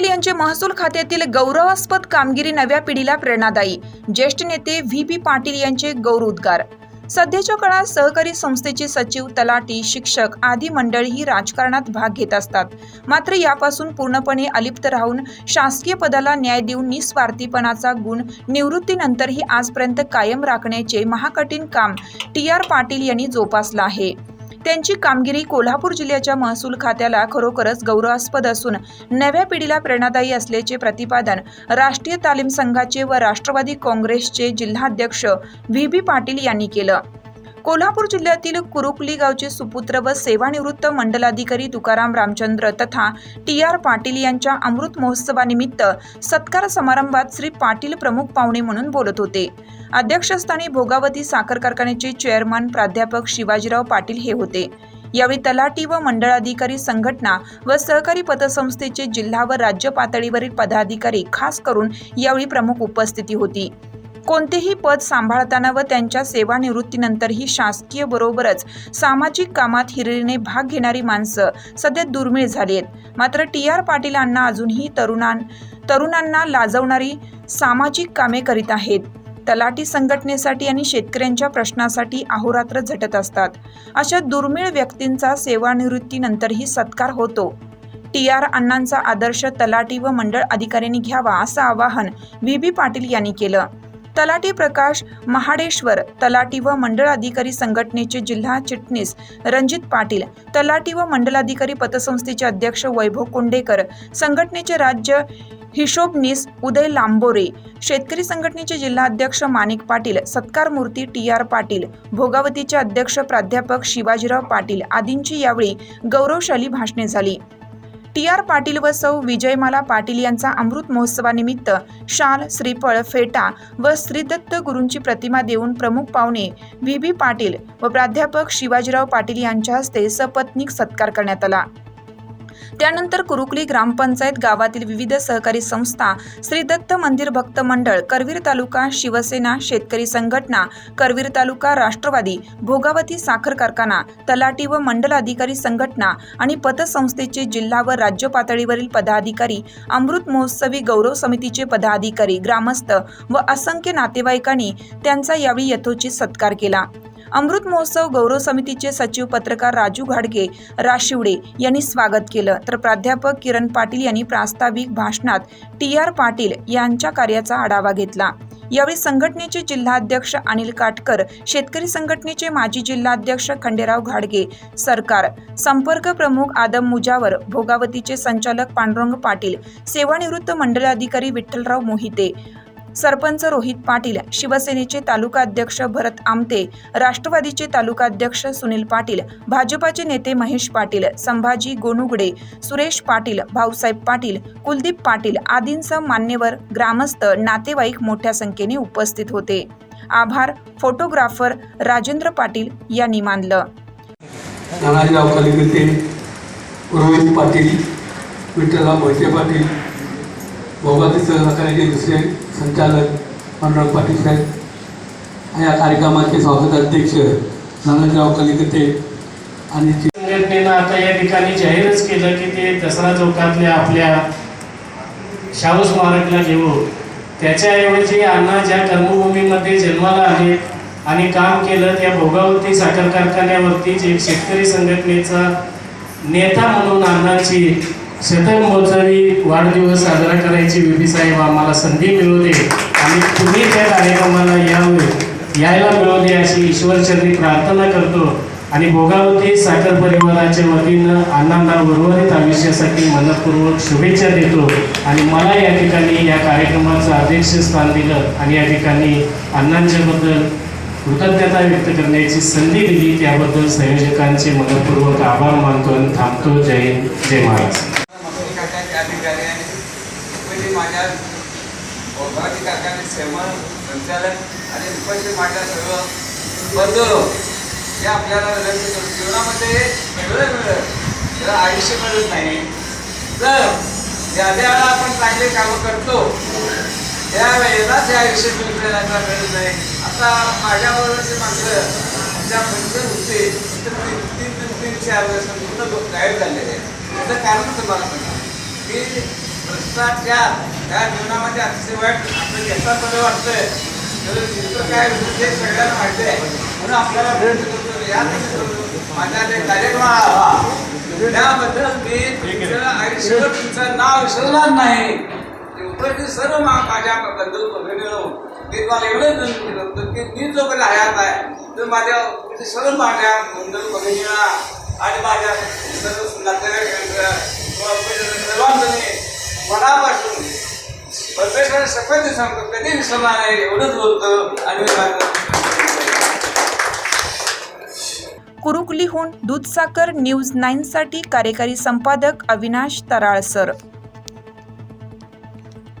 पाटील यांचे महसूल खात्यातील गौरवास्पद कामगिरी नव्या पिढीला प्रेरणादायी. ज्येष्ठ नेते व्ही. पी. पाटील यांचे गौरवोद्गार सध्याच्या काळात सहकारी संस्थेचे सचिव तलाटी शिक्षक आदी मंडळीही राजकारणात भाग घेत असतात. मात्र यापासून पूर्णपणे अलिप्त राहून शासकीय पदाला न्याय देऊन निस्वार्थीपणाचा गुण निवृत्तीनंतरही आजपर्यंत कायम राखण्याचे महाकठीण काम टी. आर. पाटील यांनी जोपासलं आहे. त्यांची कामगिरी कोल्हापूर जिल्ह्याच्या महसूल खात्याला खरोखरच गौरवास्पद असून नव्या पिढीला प्रेरणादायी असल्याचे प्रतिपादन राष्ट्रीय तालीम संघाचे व राष्ट्रवादी काँग्रेसचे जिल्हाध्यक्ष व्ही बी पाटील यांनी केलं. कोल्हापूर जिल्ह्यातील कुरुकली गावचे सुपुत्र व सेवानिवृत्त मंडलाधिकारी तुकाराम रामचंद्र तथा टी आर पाटील यांच्या अमृत महोत्सवानिमित्त सत्कार समारंभात श्री पाटील प्रमुख पाहुणे म्हणून बोलत होते. अध्यक्षस्थानी भोगावती साखर कारखान्याचे चेअरमन प्राध्यापक शिवाजीराव पाटील हे होते. यावेळी तलाठी व मंडळाधिकारी संघटना व सहकारी पतसंस्थेचे जिल्हा व राज्य पातळीवरील पदाधिकारी खास करून यावेळी प्रमुख उपस्थिती होती. कोणतेही पद सांभाळताना व त्यांच्या सेवानिवृत्तीनंतरही शासकीय बरोबरच सामाजिक कामात हिरिरीने भाग घेणारी माणसं सध्या दुर्मिळ झाली आहेत. मात्र टी आर पाटील अजूनही तरुणां तरुणांना लाजवणारी सामाजिक कामे करीत आहेत. तलाठी संघटनेसाठी आणि शेतकऱ्यांच्या प्रश्नासाठी अहोरात्र झटत असतात. अशा दुर्मिळ व्यक्तींचा सेवानिवृत्तीनंतरही सत्कार होतो. टी आर अण्णांचा आदर्श तलाठी व मंडळ अधिकाऱ्यांनी घ्यावा असं आवाहन व्ही. बी पाटील यांनी केलं. तलाठी प्रकाश महाडेश्वर तलाठी व मंडळ अधिकारी संघटनेचे जिल्हा चिटणीस रणजित पाटील तलाठी व मंडलाधिकारी पतसंस्थेचे अध्यक्ष वैभव कोंडेकर संघटनेचे राज्य हिशोबनीस उदय लांबोरे शेतकरी संघटनेचे जिल्हाध्यक्ष माणिक पाटील सत्कार मूर्ती टी आर पाटील भोगावतीचे अध्यक्ष प्राध्यापक शिवाजीराव पाटील आदींची यावेळी गौरवशाली भाषणे झाली. टी आर पाटील व सौ विजयमाला पाटील यांचा अमृत महोत्सवानिमित्त शाल श्रीफळ फेटा व श्रीदत्त गुरूंची प्रतिमा देऊन प्रमुख पाहुणे व्ही. बी पाटील व प्राध्यापक शिवाजीराव पाटील यांच्या हस्ते सपत्नीक सत्कार करण्यात आला. त्यानंतर कुरुकली ग्रामपंचायत गावातील विविध सहकारी संस्था श्री दत्त मंदिर भक्त मंडळ करवीर तालुका शिवसेना शेतकरी संघटना करवीर तालुका राष्ट्रवादी भोगावती साखर कारखाना तलाटी व मंडल अधिकारी संघटना आणि पतसंस्थेचे जिल्हा व राज्य पातळीवरील पदाधिकारी अमृत महोत्सवी गौरव समितीचे पदाधिकारी ग्रामस्थ व असंख्य नातेवाईकांनी त्यांचा यावेळी यथोचित सत्कार केला. अमृत महोत्सव गौरव समितीचे सचिव पत्रकार राजू घाडगे राशिवडे यांनी स्वागत केलं. तर प्राध्यापक किरण पाटील यांनी प्रास्ताविक भाषणात टी आर पाटील यांच्या कार्याचा आढावा घेतला. यावेळी संघटनेचे जिल्हाध्यक्ष अनिल काटकर शेतकरी संघटनेचे माजी जिल्हाध्यक्ष खंडेराव घाडगे सरकार संपर्क प्रमुख आदम मुजावर भोगावतीचे संचालक पांडुरंग पाटील सेवानिवृत्त मंडलाधिकारी विठ्ठलराव मोहिते सरपंच रोहित पाटील शिवसेनेचे तालुका अध्यक्ष भरत आमते राष्ट्रवादीचे तालुका अध्यक्ष सुनील पाटील भाजपाचे नेते महेश पाटील संभाजी गोनुगडे सुरेश पाटील भाऊसाहेब पाटील कुलदीप पाटील आदींसह मान्यवर ग्रामस्थ नातेवाईक मोठ्या संख्येने उपस्थित होते. आभार फोटोग्राफर राजेंद्र पाटील यांनी मानलं. रोहित पाटील विठ्ठला मोहिते पाटील भोगाती सहकार्याचे दुसरे संचालक मनोहर पाटील साहेब. या कार्यक्रमाचे स्वागत अध्यक्ष नानाजीराव कलिकते आणि संघटनेनं आता या ठिकाणी जाहीरच केलं की ते दसरा चौकातल्या आपल्या शाहू स्मारकला घेऊ त्याच्याऐवजी अण्णा ज्या कर्मभूमीमध्ये जन्माला आले आणि काम केलं त्या भोगावती साखर कारखान्यावरतीच एक शेतकरी संघटनेचा नेता म्हणून अण्णांची शतक महोत्सवी वाढदिवस साजरा करायची विधी साहेब आम्हाला संधी मिळवते. आणि तुम्ही त्या कार्यक्रमाला यावे यायला मिळवली अशी ईश्वरचरणी प्रार्थना करतो. आणि भोगावती साखर परिवाराच्या वतीनं अण्णांना उर्वरित आयुष्यासाठी मनपूर्वक शुभेच्छा देतो. आणि मला या ठिकाणी या कार्यक्रमाचं अध्यक्षस्थान दिलं आणि या ठिकाणी अण्णांच्याबद्दल कृतज्ञता व्यक्त करण्याची संधी दिली. त्याबद्दल संयोजकांचे मनपूर्वक आभार मानतो आणि थांबतो. जय जय महाराज महसूल खात्याचे अधिकारी आणि मी माझ्या भोगावती काकाने सेवा संचालक आणि उपस्थित माझ्या सर्व बंधू हे आपल्याला लक्ष करून जीवनामध्ये सगळं मिळत त्याला आयुष्य मिळत नाही. तर ज्या वेळेला आपण चांगले कामं करतो त्यावेळेलाच ते आयुष्य मिळण्याचा मिळत नाही. आता माझ्याबरोबरचे माणसं ज्या पंचर होते तीन तीन तीन चार वर्ष पूर्ण गायब झालेले आहेत. त्याचं कारण तुम्हाला म्हणा की भ्रष्टाचार त्या जीवनामध्ये अतिशय वाईट आपलं घेतात बरं वाटतंय. तर तिथं काय होतं ते सगळ्यांना माहिती आहे. म्हणून आपल्याला भेट करतो या माझ्या ते कार्यक्रम आला त्याबद्दल मी तुमचं आयुष्यभर तुमचं नाव विसरणार नाही. उपरती म्हणजे सर्व माझ्या बंधू भगिनीनो मी तुम्हाला एवढंच विनंती की मी जोपर्यंत हयात आहे तर माझ्या सर्व माझ्या बंधू भगिनीला आणि माझ्या सर्व नातेवाईकांना सर्वांनी मनापासून परमेश्वर सफेद सांगतो कधी विसरणार नाही एवढंच बोलतो. आणि कुरुकलीहून दूधसाकर न्यूज नाईनसाठी कार्यकारी संपादक अविनाश तराळसर.